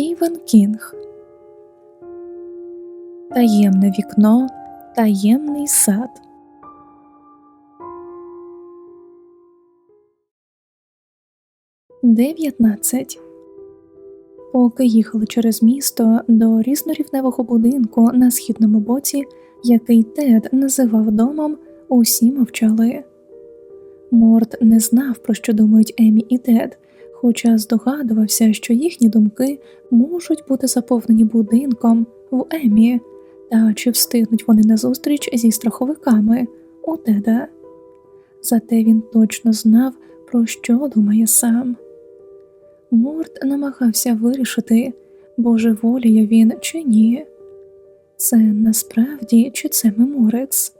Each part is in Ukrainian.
Стівен Кінг Таємне вікно, таємний сад. Дев'ятнадцять. Поки їхали через місто до різнорівневого будинку на східному боці, який Тед називав домом, усі мовчали. Морт не знав, про що думають Емі і Тед, хоча здогадувався, що їхні думки можуть бути заповнені будинком в Емі, та чи встигнуть вони на зустріч зі страховиками у Теда. Зате він точно знав, про що думає сам. Морт намагався вирішити, божеволіє він чи ні. Це насправді чи це Меморекс?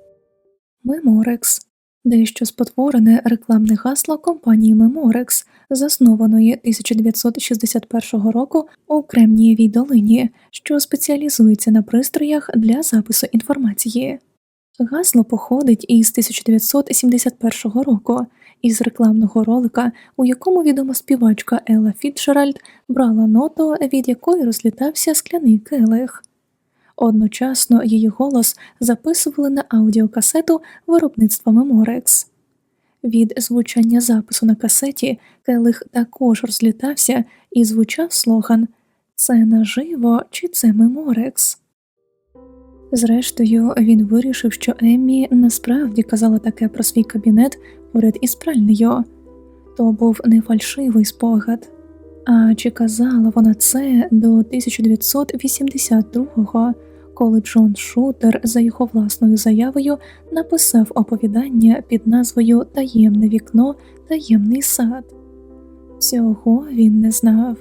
Меморекс дещо спотворене рекламне гасло компанії Меморекс, заснованої 1961 року у Кремнієвій долині, що спеціалізується на пристроях для запису інформації. Гасло походить із 1971 року із рекламного ролика, у якому відома співачка Елла Фітчеральд брала ноту, від якої розлітався скляний келих. Одночасно її голос записували на аудіокасету виробництва Memorex. Від звучання запису на касеті келих також розлітався і звучав слоган Це наживо чи це Memorex?». Зрештою, він вирішив, що Еммі насправді казала таке про свій кабінет поряд із пральнею. То був не фальшивий спогад. А чи казала вона це до 1982-го, коли Джон Шутер за його власною заявою написав оповідання під назвою Таємне вікно, таємний сад? Цього він не знав.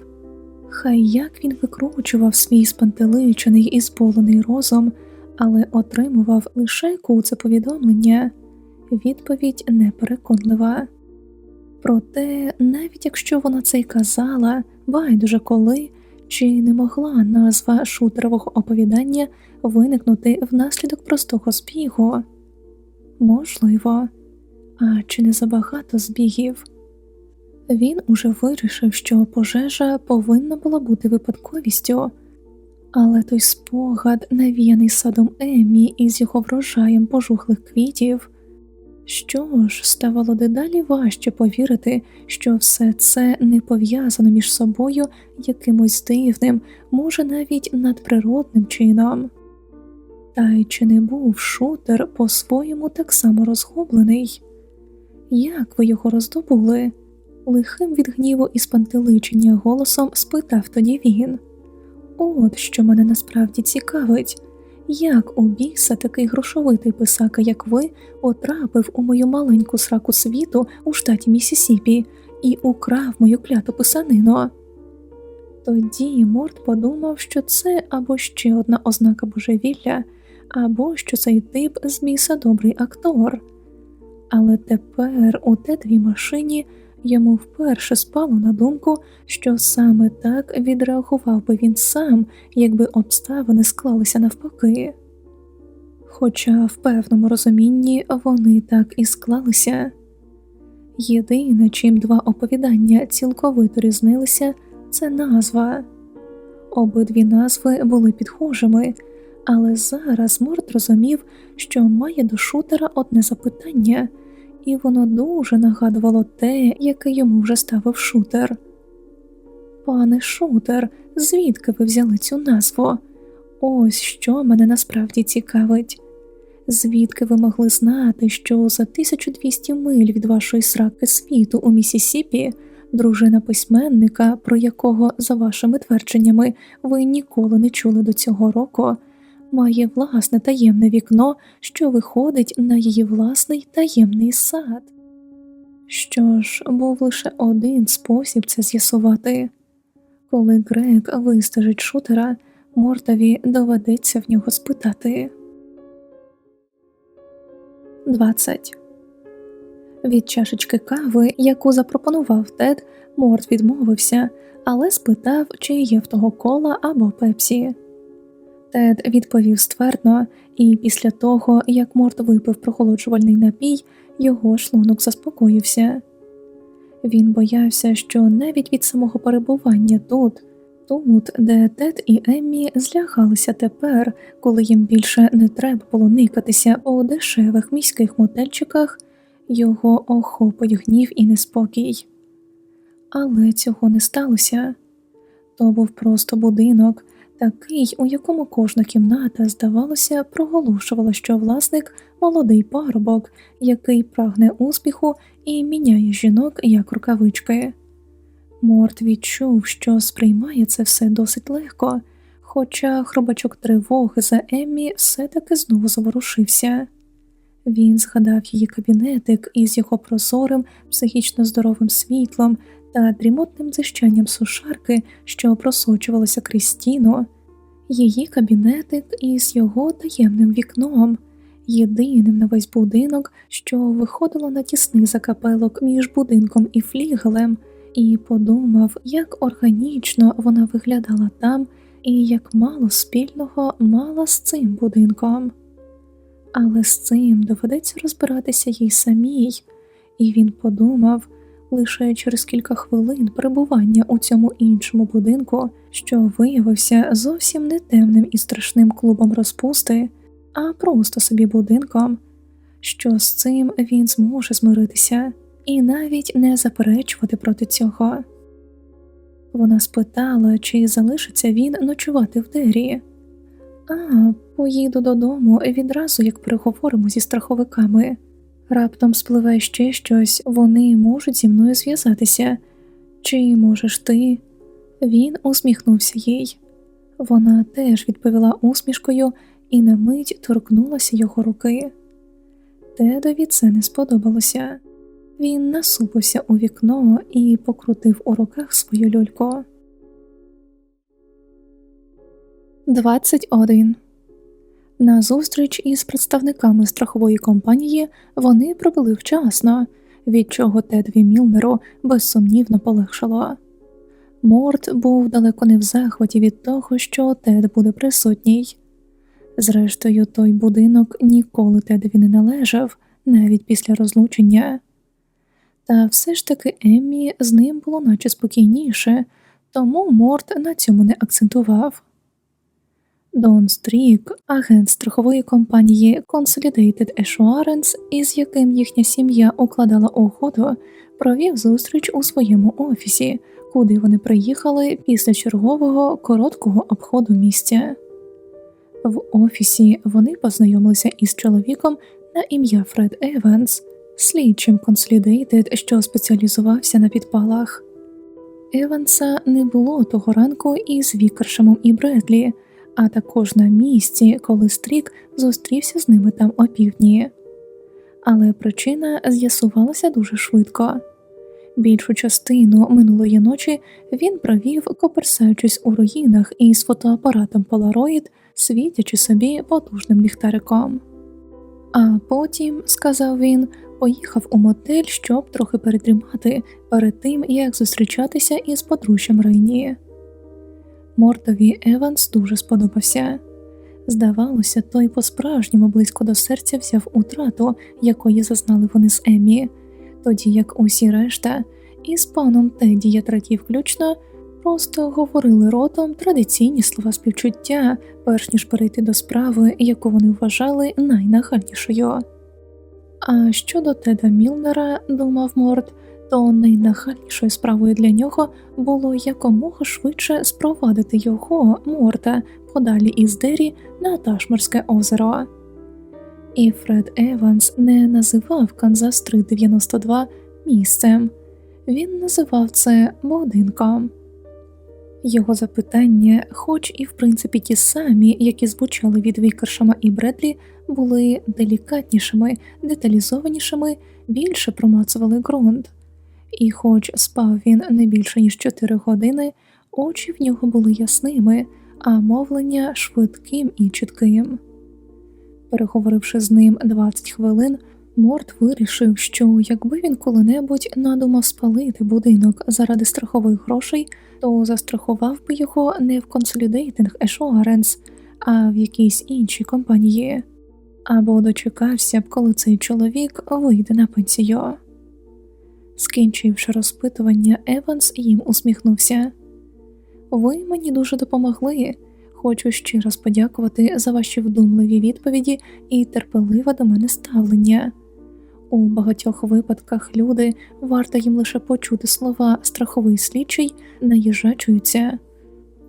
Хай як він викручував свій спантеличений і зболений розум, але отримував лише куце повідомлення, відповідь непереконлива. Проте, навіть якщо вона це й казала, байдуже коли, чи не могла назва шутерового оповідання виникнути внаслідок простого збігу? Можливо, а чи не забагато збігів? Він уже вирішив, що пожежа повинна була бути випадковістю, але той спогад, навіяний садом Емі із його врожаєм пожухлих квітів. Що ж, ставало дедалі важче повірити, що все це не пов'язано між собою якимось дивним, може навіть надприродним чином. Та й чи не був шутер по-своєму так само розгублений? Як ви його роздобули? лихим від гніву і спантеличення голосом спитав тоді він. От що мене насправді цікавить. Як у біса такий грошовитий писака, як ви, потрапив у мою маленьку сраку світу у штаті Місісіпі і украв мою кляту писанину? Тоді Морт подумав, що це або ще одна ознака божевілля, або що цей тип з біса добрий актор. Але тепер у тедвій машині Йому вперше спало на думку, що саме так відреагував би він сам, якби обставини склалися навпаки. Хоча в певному розумінні вони так і склалися. Єдине, чим два оповідання цілковито різнилися, це назва. Обидві назви були підхожими, але зараз Морд розумів, що має до шутера одне запитання і воно дуже нагадувало те, яке йому вже ставив шутер. Пане шутер, звідки ви взяли цю назву? Ось що мене насправді цікавить. Звідки ви могли знати, що за 1200 миль від вашої сраки світу у Місісіпі дружина письменника, про якого, за вашими твердженнями, ви ніколи не чули до цього року, має власне таємне вікно, що виходить на її власний таємний сад. Що ж, був лише один спосіб це з'ясувати коли Грег вистежить шутера, Мортові доведеться в нього спитати. 20. Від чашечки кави, яку запропонував Тед, Морт відмовився, але спитав, чи є в того кола або пепсі. Тед відповів ствердно, і після того, як Морт випив прохолоджувальний напій, його шлунок заспокоївся. Він боявся, що навіть від самого перебування тут, Тут, де Тед і Еммі злягалися тепер, коли їм більше не треба було никатися у дешевих міських мотельчиках, його охопить гнів і неспокій. Але цього не сталося то був просто будинок, такий, у якому кожна кімната, здавалося, проголошувала, що власник молодий парубок, який прагне успіху і міняє жінок як рукавички. Морт відчув, що сприймає це все досить легко, хоча хробачок тривоги за Еммі все-таки знову заворушився. Він згадав її кабінетик із його прозорим, психічно здоровим світлом та дрімотним дзищанням сушарки, що просочувалося крізь стіну, її кабінетик із його таємним вікном, єдиним на весь будинок, що виходило на тісний закапелок між будинком і флігелем і подумав, як органічно вона виглядала там і як мало спільного мала з цим будинком. Але з цим доведеться розбиратися їй самій, і він подумав лише через кілька хвилин перебування у цьому іншому будинку, що виявився зовсім не темним і страшним клубом розпусти, а просто собі будинком, що з цим він зможе змиритися і навіть не заперечувати проти цього. Вона спитала, чи залишиться він ночувати в дері. А, поїду додому відразу як переговоримо зі страховиками. Раптом спливе ще щось, вони можуть зі мною зв'язатися. Чи можеш ти? Він усміхнувся їй. Вона теж відповіла усмішкою і на мить торкнулася його руки. Тедові це не сподобалося. Він насупився у вікно і покрутив у руках свою люльку. 21. На зустріч із представниками страхової компанії вони прибули вчасно, від чого Тедві Мілнеру безсумнівно полегшало. Морт був далеко не в захваті від того, що Тед буде присутній. Зрештою, той будинок ніколи Тедві не належав, навіть після розлучення. Та все ж таки Еммі з ним було наче спокійніше, тому Морт на цьому не акцентував. Дон Стрік, агент страхової компанії Consolidated Assurance, із яким їхня сім'я укладала угоду, провів зустріч у своєму офісі, куди вони приїхали після чергового короткого обходу місця. В офісі вони познайомилися із чоловіком на ім'я Фред Еванс, слідчим Consolidated, що спеціалізувався на підпалах. Еванса не було того ранку із Вікершемом і Бредлі а також на місці, коли Стрік зустрівся з ними там опівдні. Але причина з'ясувалася дуже швидко. Більшу частину минулої ночі він провів, коперсаючись у руїнах із фотоапаратом Polaroid, світячи собі потужним ліхтариком. А потім, сказав він, поїхав у мотель, щоб трохи передрімати перед тим, як зустрічатися із подружжям Рейні. Мортові Еванс дуже сподобався. Здавалося, той по-справжньому близько до серця взяв утрату, якої зазнали вони з Емі, тоді як усі решта, із паном Теді я третій включно, просто говорили ротом традиційні слова співчуття, перш ніж перейти до справи, яку вони вважали найнагальнішою. А щодо Теда Мілнера, думав Морт, то найнахальнішою справою для нього було якомога швидше спровадити його морта подалі із Дері на Ташморське озеро. І Фред Еванс не називав Канзас 392 місцем, він називав це будинком. Його запитання, хоч і в принципі ті самі, які звучали від Вікершама і Бредлі, були делікатнішими, деталізованішими, більше промацували ґрунт і, хоч спав він не більше ніж чотири години, очі в нього були ясними, а мовлення швидким і чітким. Переговоривши з ним 20 хвилин, Морт вирішив, що якби він коли-небудь надумав спалити будинок заради страхових грошей, то застрахував би його не в Consolidating Assurance, а в якійсь іншій компанії, або дочекався б, коли цей чоловік вийде на пенсію. Скінчивши розпитування, Еванс їм усміхнувся. Ви мені дуже допомогли. Хочу ще раз подякувати за ваші вдумливі відповіді і терпеливе до мене ставлення. У багатьох випадках люди, варто їм лише почути слова страховий слідчий, наїжачуються.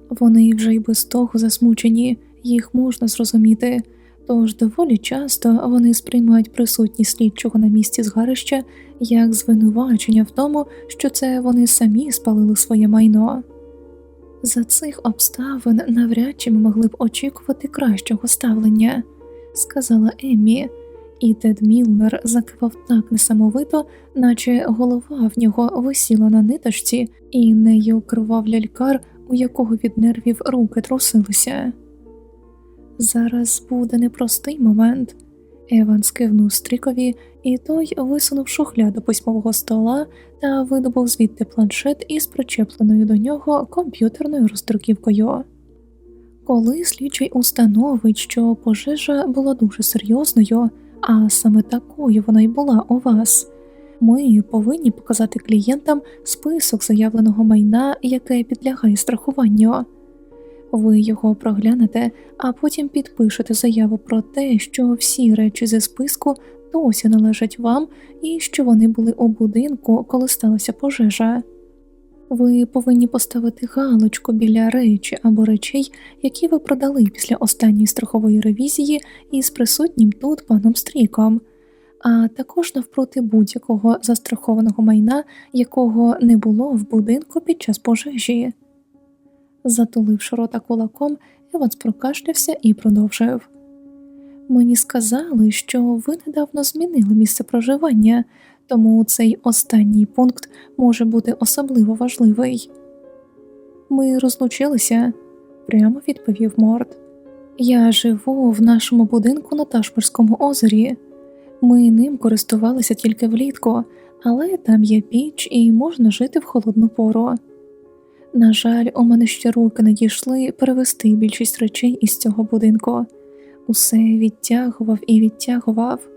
Вони вже й без того засмучені, їх можна зрозуміти, тож доволі часто вони сприймають присутність слідчого на місці згарища як звинувачення в тому, що це вони самі спалили своє майно. За цих обставин навряд чи ми могли б очікувати кращого ставлення, сказала Еммі, і Тед Мілнер закивав так несамовито, наче голова в нього висіла на ниточці, і нею керував лялькар, у якого від нервів руки трусилися. Зараз буде непростий момент. Еванс кивнув стрікові, і той висунув шухляду письмового стола та видобув звідти планшет із причепленою до нього комп'ютерною роздруківкою. Коли слідчий установить, що пожежа була дуже серйозною, а саме такою вона й була у вас, ми повинні показати клієнтам список заявленого майна, яке підлягає страхуванню. Ви його проглянете, а потім підпишете заяву про те, що всі речі зі списку досі належать вам і що вони були у будинку, коли сталася пожежа. Ви повинні поставити галочку біля речі або речей, які ви продали після останньої страхової ревізії із присутнім тут паном Стріком, а також навпроти будь-якого застрахованого майна, якого не було в будинку під час пожежі. Затуливши рота кулаком, Еванс прокашлявся і продовжив. Мені сказали, що ви недавно змінили місце проживання, тому цей останній пункт може бути особливо важливий. Ми розлучилися, прямо відповів Морд. Я живу в нашому будинку на Ташпорському озері. Ми ним користувалися тільки влітку, але там є піч і можна жити в холодну пору. На жаль, у мене ще руки не дійшли перевести більшість речей із цього будинку. Усе відтягував і відтягував.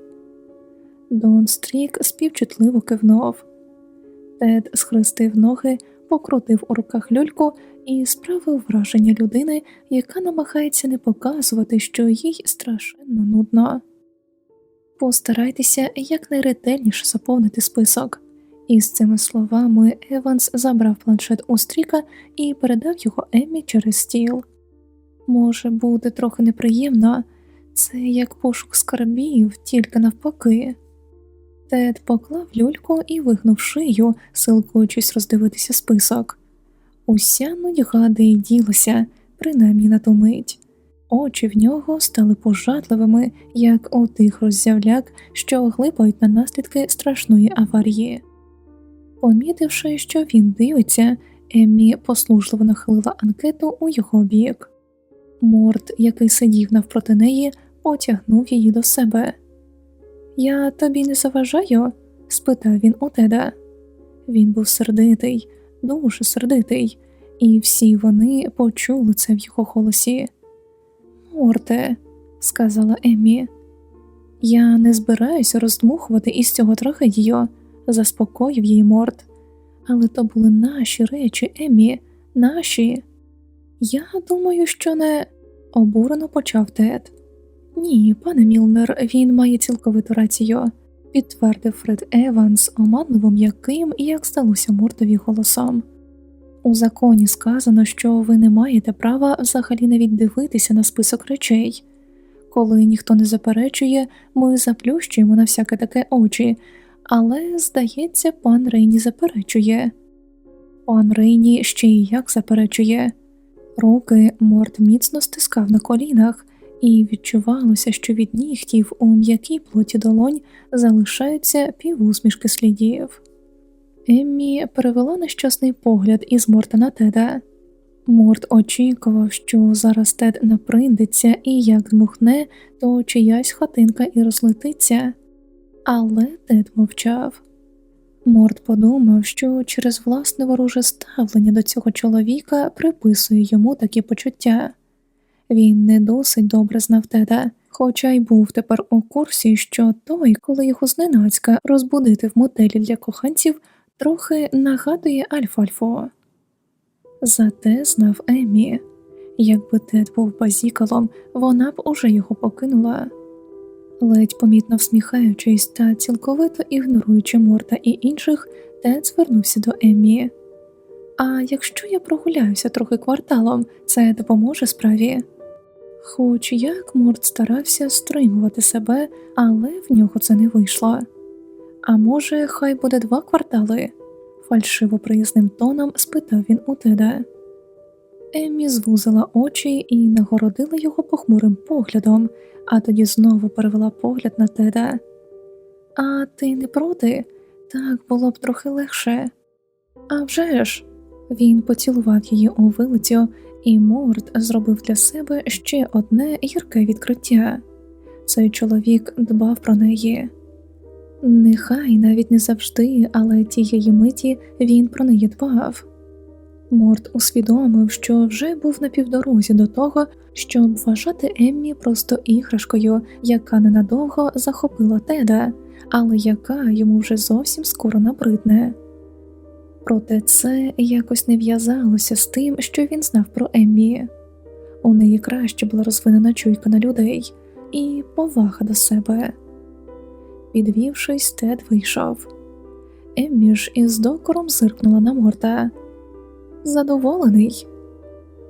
Дон Стрік співчутливо кивнув. Тед схрестив ноги, покрутив у руках люльку і справив враження людини, яка намагається не показувати, що їй страшенно нудно. Постарайтеся якнайретельніше заповнити список. Із цими словами Еванс забрав планшет у Стріка і передав його Еммі через стіл. Може бути трохи неприємно, це як пошук скарбів, тільки навпаки. Тед поклав люльку і вигнув шию, силкуючись роздивитися список. Уся нудьга де й ділася, принаймні на ту мить. Очі в нього стали пожадливими, як у тих роззявляк, що глипають на наслідки страшної аварії. Помітивши, що він дивиться, Еммі послужливо нахилила анкету у його бік. Морд, який сидів навпроти неї, потягнув її до себе. Я тобі не заважаю? спитав він у Теда. Він був сердитий, дуже сердитий, і всі вони почули це в його голосі. Морте, сказала Еммі, я не збираюся роздмухувати із цього трагедію, заспокоїв її Морт. Але то були наші речі, Еммі, наші. Я думаю, що не обурено почав Тед. Ні, пане Мілнер, він має цілковиту рацію, підтвердив Фред Еванс оманливо м'яким, як здалося Мортові голосом. У законі сказано, що ви не маєте права взагалі навіть дивитися на список речей. Коли ніхто не заперечує, ми заплющуємо на всяке таке очі, але, здається, пан Рейні заперечує. Пан Рейні ще й як заперечує. Руки Морт міцно стискав на колінах, і відчувалося, що від нігтів у м'якій плоті долонь залишаються півусмішки слідів. Еммі перевела нещасний погляд із Морта на Теда. Морт очікував, що зараз Тед наприндиться і як дмухне, то чиясь хатинка і розлетиться, але Тед мовчав. Морт подумав, що через власне вороже ставлення до цього чоловіка приписує йому такі почуття. Він не досить добре знав Теда, хоча й був тепер у курсі, що той, коли його зненацька розбудити в мотелі для коханців, трохи нагадує Альфальфо. Зате знав Еммі. Якби Тед був базікалом, вона б уже його покинула. Ледь помітно всміхаючись та цілковито ігноруючи Морта і інших, Тед звернувся до Еммі. А якщо я прогуляюся трохи кварталом, це допоможе справі? Хоч як Морт старався стримувати себе, але в нього це не вийшло. А може, хай буде два квартали? фальшиво приязним тоном спитав він у Теда. Еммі звузила очі і нагородила його похмурим поглядом, а тоді знову перевела погляд на Теда. А ти не проти? Так було б трохи легше. «А вже ж!» Він поцілував її у вилицю, і Морд зробив для себе ще одне гірке відкриття. Цей чоловік дбав про неї. Нехай навіть не завжди, але тієї миті він про неї дбав. Морд усвідомив, що вже був на півдорозі до того, щоб вважати Еммі просто іграшкою, яка ненадовго захопила теда, але яка йому вже зовсім скоро набридне. Проте це якось не в'язалося з тим, що він знав про Еммі. У неї краще була розвинена чуйка на людей і повага до себе. Підвівшись, Тед вийшов. Еммі ж із докором зиркнула на морта. Задоволений?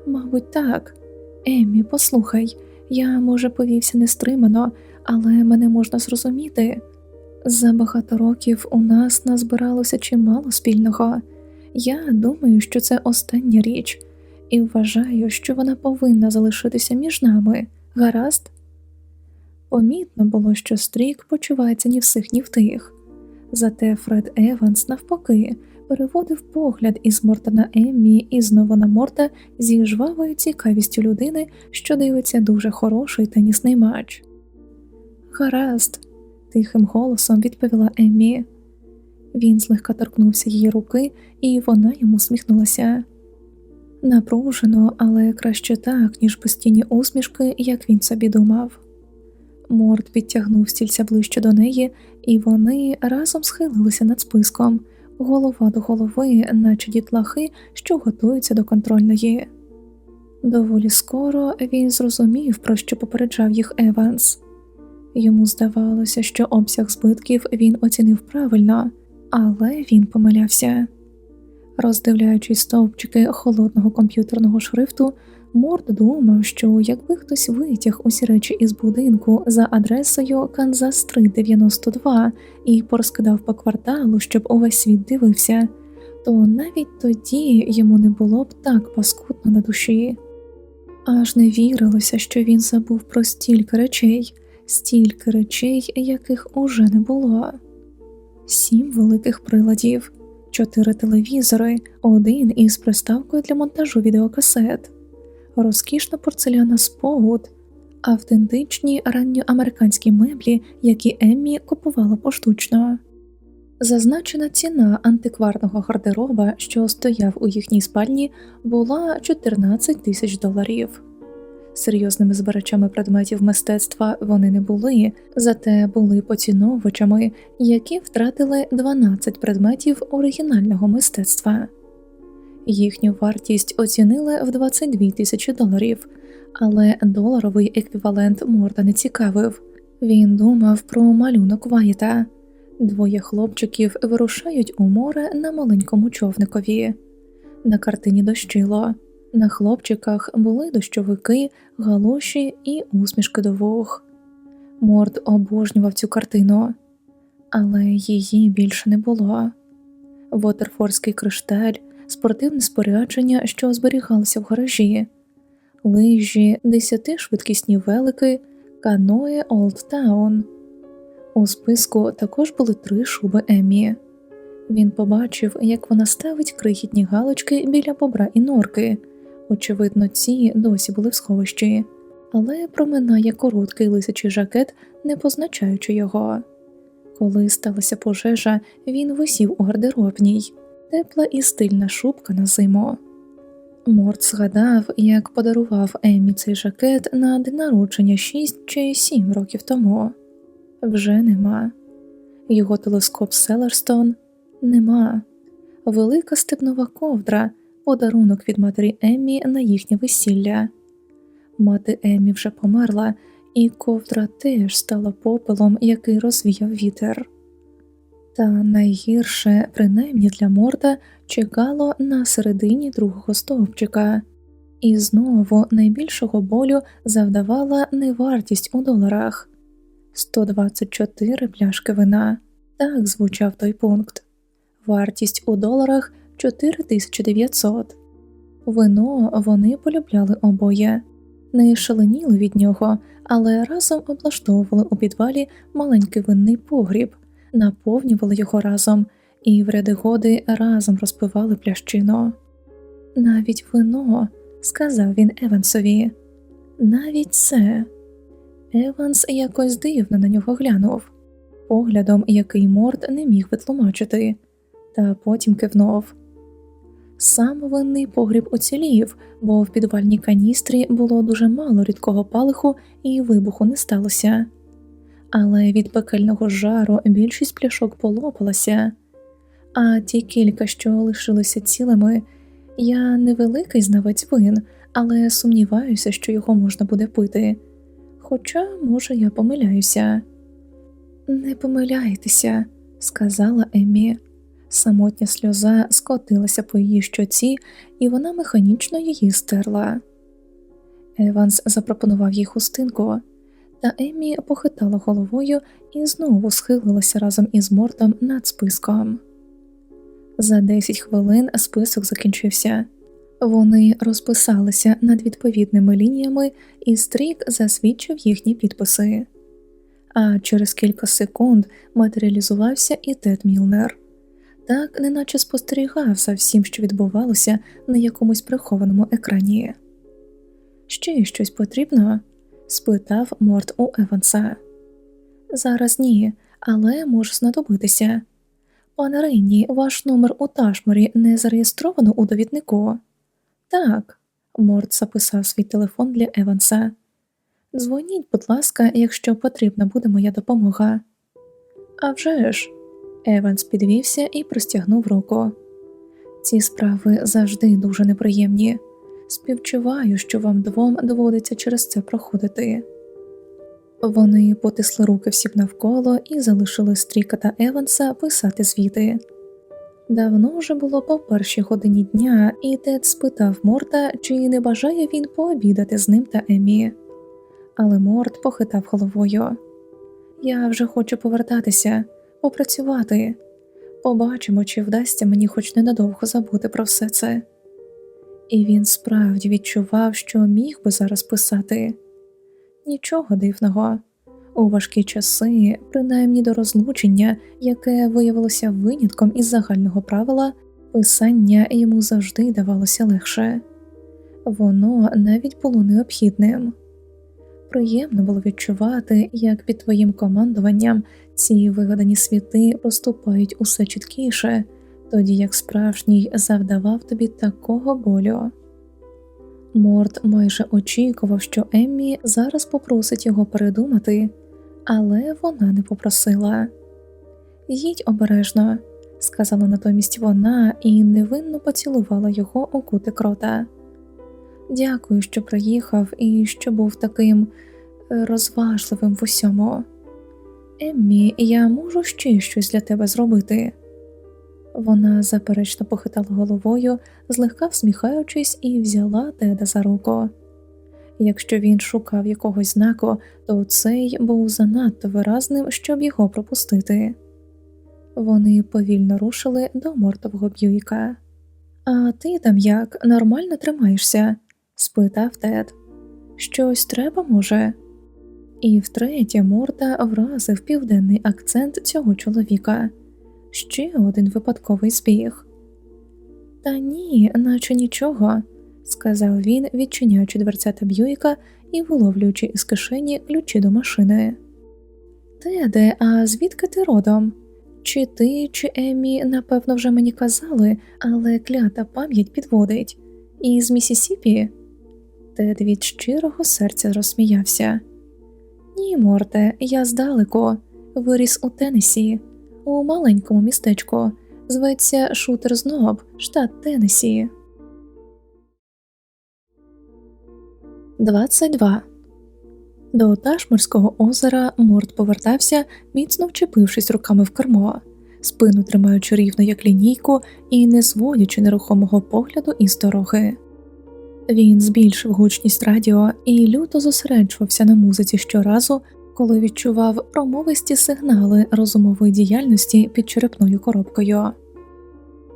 Мабуть, так. Еммі, послухай, я, може, повівся нестримано, але мене можна зрозуміти. За багато років у нас назбиралося чимало спільного. Я думаю, що це остання річ, і вважаю, що вона повинна залишитися між нами. Гаразд? Помітно було, що стрік почувається ні в сих, ні в тих. Зате Фред Еванс, навпаки, переводив погляд із Морта на Еммі і знову на Морта зі жвавою цікавістю людини, що дивиться дуже хороший тенісний матч. Гаразд, тихим голосом відповіла Еммі. Він злегка торкнувся її руки, і вона йому сміхнулася. Напружено, але краще так, ніж постійні усмішки, як він собі думав. Морд підтягнув стільця ближче до неї, і вони разом схилилися над списком, голова до голови, наче дітлахи, що готуються до контрольної. Доволі скоро він зрозумів, про що попереджав їх Еванс. Йому здавалося, що обсяг збитків він оцінив правильно, але він помилявся. Роздивляючись стовпчики холодного комп'ютерного шрифту, Морд думав, що якби хтось витяг усі речі із будинку за адресою Канзас 392 і порозкидав по кварталу, щоб увесь світ дивився, то навіть тоді йому не було б так паскудно на душі. Аж не вірилося, що він забув про стільки речей, стільки речей, яких уже не було, сім великих приладів, чотири телевізори, один із приставкою для монтажу відеокасет розкішна порцеляна спогуд, автентичні ранньоамериканські меблі, які Еммі купувала поштучно. Зазначена ціна антикварного гардероба, що стояв у їхній спальні, була 14 тисяч доларів. Серйозними збирачами предметів мистецтва вони не були, зате були поціновувачами, які втратили 12 предметів оригінального мистецтва. Їхню вартість оцінили в 22 тисячі доларів, але доларовий еквівалент Морда не цікавив. Він думав про малюнок Вайта. Двоє хлопчиків вирушають у море на маленькому човникові. На картині дощило. На хлопчиках були дощовики, галоші і усмішки до вух. Морд обожнював цю картину, але її більше не було. Вотерфорський кришталь спортивне спорядження, що зберігалося в гаражі, лижі, десятишвидкісні велики, каное Олдтаун. У списку також були три шуби Еммі. Він побачив, як вона ставить крихітні галочки біля бобра і норки. Очевидно, ці досі були в сховищі, але проминає короткий лисячий жакет, не позначаючи його. Коли сталася пожежа, він висів у гардеробній тепла і стильна шубка на зиму. Морд згадав, як подарував Еммі цей жакет на день народження шість чи сім років тому. Вже нема. Його телескоп Селерстон нема, велика степнова ковдра, подарунок від матері Еммі на їхнє весілля. Мати Еммі вже померла, і ковдра теж стала попелом, який розвіяв вітер. Та найгірше, принаймні для морда, чекало на середині другого стовпчика, і знову найбільшого болю завдавала невартість у доларах 124 пляшки вина. Так звучав той пункт. Вартість у доларах 4900. Вино вони полюбляли обоє, не шаленіли від нього, але разом облаштовували у підвалі маленький винний погріб, наповнювали його разом і в ряди годи разом розпивали плящину. Навіть вино, сказав він Евансові, навіть це. Еванс якось дивно на нього глянув, поглядом, який Морд не міг витлумачити, та потім кивнув. Сам винний погріб уцілів, бо в підвальній каністрі було дуже мало рідкого палиху і вибуху не сталося, але від пекельного жару більшість пляшок полопалася, а ті кілька, що лишилися цілими, я невеликий знавець вин, але сумніваюся, що його можна буде пити. Хоча, може, я помиляюся. Не помиляйтеся, сказала Еммі. Самотня сльоза скотилася по її щоці, і вона механічно її стерла. Еванс запропонував їй хустинку, та Еммі похитала головою і знову схилилася разом із Мортом над списком. За 10 хвилин список закінчився. Вони розписалися над відповідними лініями, і стрік засвідчив їхні підписи. А через кілька секунд матеріалізувався і Тед Мілнер так неначе спостерігав за всім, що відбувалося на якомусь прихованому екрані. Ще щось потрібно? спитав Морт у Еванса. Зараз ні, але може знадобитися. Пане Рейні, ваш номер у Ташморі не зареєстровано у довіднику. Так, Морт записав свій телефон для Еванса. Дзвоніть, будь ласка, якщо потрібна буде моя допомога. «А вже ж!» Еванс підвівся і простягнув руку. Ці справи завжди дуже неприємні. Співчуваю, що вам двом доводиться через це проходити. Вони потисли руки всім навколо і залишили Стріка та Еванса писати звіти. Давно вже було по першій годині дня, і Тед спитав Морта, чи не бажає він пообідати з ним та Емі. Але Морт похитав головою. Я вже хочу повертатися попрацювати. Побачимо, чи вдасться мені хоч ненадовго забути про все це. І він справді відчував, що міг би зараз писати нічого дивного. У важкі часи, принаймні до розлучення, яке виявилося винятком із загального правила, писання йому завжди давалося легше, воно навіть було необхідним. Приємно було відчувати, як під твоїм командуванням ці вигадані світи поступають усе чіткіше, тоді як справжній завдавав тобі такого болю. Морт майже очікував, що Еммі зараз попросить його передумати, але вона не попросила. Їдь обережно, сказала натомість вона і невинно поцілувала його у кутик рота. Дякую, що приїхав і що був таким е, розважливим в усьому. Еммі, я можу ще щось для тебе зробити. Вона заперечно похитала головою, злегка всміхаючись, і взяла теда за руку. Якщо він шукав якогось знаку, то цей був занадто виразним, щоб його пропустити. Вони повільно рушили до мортового б'юйка. А ти там як нормально тримаєшся? спитав Тед. Щось треба, може? І втретє, Морта вразив південний акцент цього чоловіка ще один випадковий збіг. Та ні, наче нічого, сказав він, відчиняючи дверцята Б'юїка і виловлюючи із кишені ключі до машини. Теде, а звідки ти родом? Чи ти, чи Емі, напевно, вже мені казали, але клята пам'ять підводить, і з Місісіпі? Тед від щирого серця розсміявся. Ні, Морте, я здалеко, виріс у Теннесі, у маленькому містечку. Зветься Шутер Зноб, штат Теннесі. 22. До Ташморського озера Морт повертався, міцно вчепившись руками в кермо, спину тримаючи рівно як лінійку і не зводячи нерухомого погляду із дороги. Він збільшив гучність радіо і люто зосереджувався на музиці щоразу, коли відчував промовисті сигнали розумової діяльності під черепною коробкою.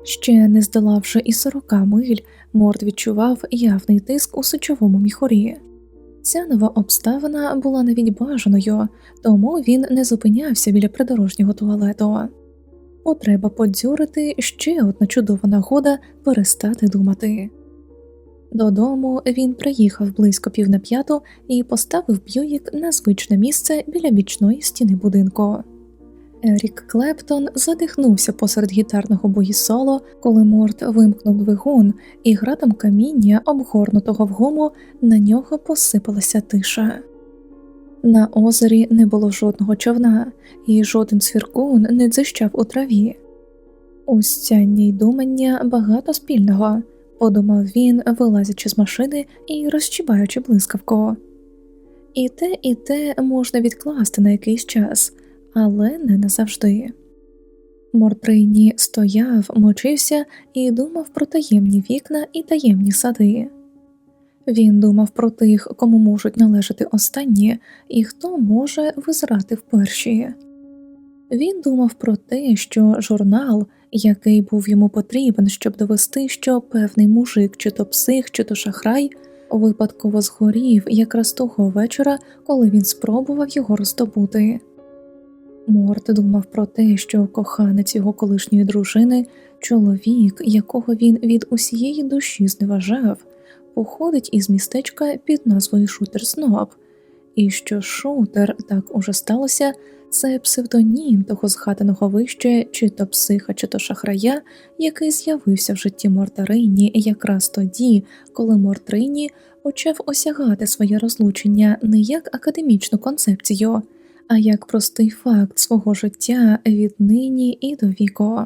Ще не здолавши і сорока миль, Морд відчував явний тиск у сечовому міхурі. Ця нова обставина була навіть бажаною, тому він не зупинявся біля придорожнього туалету. Потреба подзюрити ще одна чудова нагода перестати думати. Додому він приїхав близько пів на п'яту і поставив б'юїк на звичне місце біля бічної стіни будинку. Ерік Клептон задихнувся посеред гітарного боїсоло, коли Морт вимкнув двигун, і градом каміння, обгорнутого в гуму, на нього посипалася тиша. На озері не було жодного човна, і жоден цвіркун не дзищав у траві. У й думання багато спільного, подумав він, вилазячи з машини і розчібаючи блискавку. І те, і те можна відкласти на якийсь час але не назавжди. Мортрейні стояв, мочився і думав про таємні вікна і таємні сади. Він думав про тих, кому можуть належати останні, і хто може визрати в перші. Він думав про те, що журнал, який був йому потрібен, щоб довести, що певний мужик, чи то псих, чи то шахрай, випадково згорів якраз того вечора, коли він спробував його роздобути. Морт думав про те, що коханець його колишньої дружини, чоловік, якого він від усієї душі зневажав, походить із містечка під назвою Шутер Сноб, і що шутер так уже сталося, це псевдонім того згаданого вище, чи то психа, чи то шахрая, який з'явився в житті Мортарині якраз тоді, коли Мортрині почав осягати своє розлучення не як академічну концепцію а як простий факт свого життя віднині і до віку.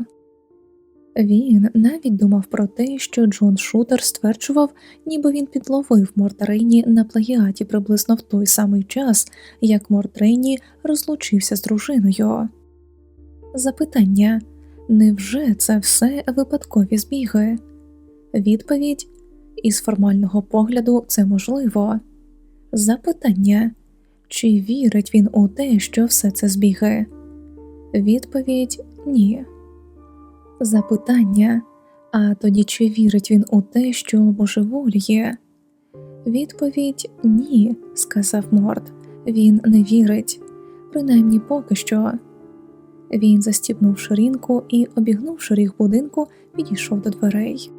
Він навіть думав про те, що Джон Шутер стверджував, ніби він підловив Мортрейні на плагіаті приблизно в той самий час, як Мортрейні розлучився з дружиною. Запитання невже це все випадкові збіги? Відповідь із формального погляду це можливо. Запитання чи вірить він у те, що все це збіги? Відповідь ні. Запитання а тоді чи вірить він у те, що божеволіє? Відповідь ні, сказав Морд. Він не вірить, принаймні поки що. Він застібнув ширинку і, обігнувши ріг будинку, підійшов до дверей.